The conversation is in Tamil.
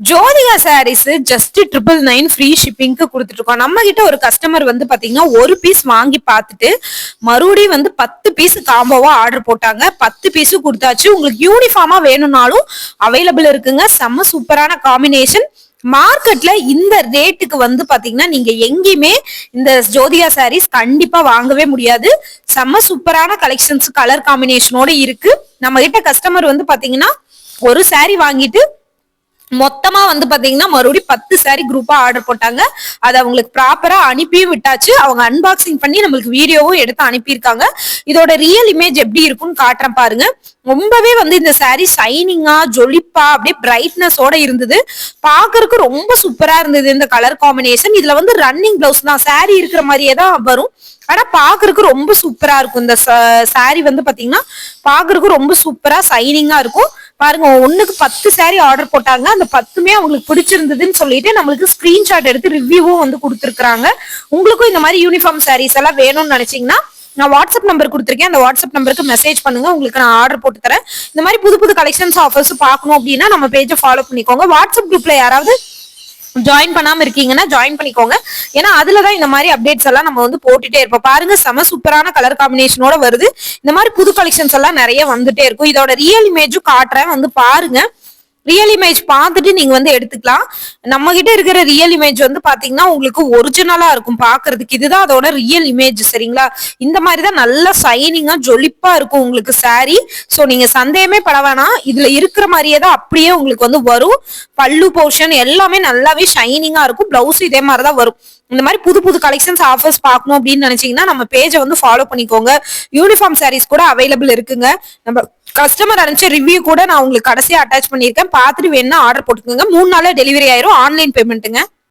Jyothika sarees just triple nine free ஷிப்பிங்க்கு கொடுத்துட்டு இருக்கோம் நம்ம கிட்ட ஒரு கஸ்டமர் வந்து பாத்தீங்கன்னா ஒரு பீஸ் வாங்கி பார்த்துட்டு மறுபடியும் வந்து பத்து பீஸ் காம்போவா ஆர்டர் போட்டாங்க. பத்து பீஸும் கொடுத்தாச்சு. உங்களுக்கு யூனிஃபார்மா வேணும்னாலும் அவைலபிள் இருக்குங்க. செம்ம சூப்பரான காம்பினேஷன் மார்க்கெட்ல இந்த ரேட்டுக்கு வந்து பாத்தீங்கன்னா நீங்க எங்கேயுமே இந்த ஜோதிகா சாரீஸ் கண்டிப்பா வாங்கவே முடியாது. செம்ம சூப்பரான கலெக்ஷன்ஸ் கலர் காம்பினேஷனோட இருக்கு. நம்ம கிட்ட கஸ்டமர் வந்து பாத்தீங்கன்னா ஒரு சாரி வாங்கிட்டு மொத்தமா வந்து பாத்தீங்கன்னா மறுபடியும் பத்து சாரி குரூப்பா ஆர்டர் போட்டாங்க. அதை அவங்களுக்கு ப்ராப்பரா அனுப்பியும் விட்டாச்சு. அவங்க அன்பாக்சிங் பண்ணி நம்மளுக்கு வீடியோவும் எடுத்து அனுப்பியிருக்காங்க. இதோட ரியல் இமேஜ் எப்படி இருக்கும்னு காட்டுறேன் பாருங்க. ரொம்பவே வந்து இந்த சாரி ஷைனிங்கா ஜொலிப்பா அப்படியே பிரைட்னஸோட இருந்தது. பாக்குறதுக்கு ரொம்ப சூப்பரா இருந்தது இந்த கலர் காம்பினேஷன் இதுல வந்து ரன்னிங் பிளவுஸ் தான். சாரி இருக்கிற மாதிரியே தான் வரும். ஆனா பாக்குறதுக்கு ரொம்ப சூப்பரா இருக்கும். இந்த சாரி வந்து பாத்தீங்கன்னா பாக்குறதுக்கு ரொம்ப சூப்பரா ஷைனிங்கா இருக்கும். பாருங்க ஒண்ணுக்கு பத்து சாரி ஆர்டர் போட்டாங்க. அந்த பத்துமே அவங்களுக்கு பிடிச்சிருந்ததுன்னு சொல்லிட்டு நம்மளுக்கு ஸ்கிரீன்ஷாட் எடுத்து ரிவ்யூவும் வந்து கொடுத்துருக்காங்க உங்களுக்கும் இந்த மாதிரி யூனிஃபார்ம் சாரீஸ் எல்லாம் வேணும்னு நினைச்சீங்கன்னா நான் வாட்ஸ்அப் நம்பர் கொடுத்துருக்கேன். அந்த வாட்ஸ்அப் நம்பருக்கு மெசேஜ் பண்ணுங்க. உங்களுக்கு நான் ஆர்டர் போட்டு தரேன். இந்த மாதிரி புது புது கலெக்ஷன்ஸ் ஆஃபர்ஸ் பார்க்கணும் அப்படின்னா நம்ம பேஜை ஃபாலோ பண்ணிக்கோங்க. வாட்ஸ்அப் குரூப்ல யாராவது ஜாயின் பண்ணாம இருக்கீங்கன்னா ஜாயின் பண்ணிக்கோங்க. ஏன்னா அதுலதான் இந்த மாதிரி அப்டேட்ஸ் எல்லாம் நம்ம வந்து போட்டுட்டே இருப்போம். பாருங்க செம சூப்பரான கலர் காம்பினேஷனோட வருது. இந்த மாதிரி புது கலெக்ஷன்ஸ் எல்லாம் நிறைய வந்துட்டே இருக்கும். இதோட ரியல் இமேஜும் காட்டுறேன். வந்து பாருங்க. ரியல் இமேஜ் பார்த்துட்டு நீங்க வந்து எடுத்துக்கலாம். நம்ம கிட்ட இருக்கிற ரியல் இமேஜ் வந்து பாத்தீங்கன்னா உங்களுக்கு ஒரிஜினலா இருக்கும் பாக்குறதுக்கு. இதுதான் அதோட ரியல் இமேஜ் சரிங்களா? இந்த மாதிரி தான் நல்லா சைனிங்கா ஜொலிப்பா இருக்கும் உங்களுக்கு சாரி சோ நீங்க சந்தேகமே பட வேணாம். இதுல இருக்கிற மாதிரியே தான் அப்படியே உங்களுக்கு வந்து வரும். பல்லு போர்ஷன் எல்லாமே நல்லாவே ஷைனிங்கா இருக்கும். பிளவுஸ் இதே மாதிரி தான் வரும். இந்த மாதிரி புது புது கலெக்ஷன்ஸ் ஆஃபர்ஸ் பார்க்கணும் அப்படின்னு நினைச்சீங்கன்னா நம்ம பேஜை வந்து ஃபாலோ பண்ணிக்கோங்க. யூனிஃபார்ம் சாரீஸ் கூட அவைலபிள் இருக்குங்க. நம்ம கஸ்டமர் அனுப்பிச்ச ரிவ்யூ கூட நான் உங்களுக்கு கடைசியாக அட்டாச் பண்ணியிருக்கேன். பார்த்துட்டு வேணா ஆர்டர் போட்டுக்கோங்க. மூணு நாளில் டெலிவரி ஆயிரும். ஆன்லைன் பேமெண்ட்டுங்க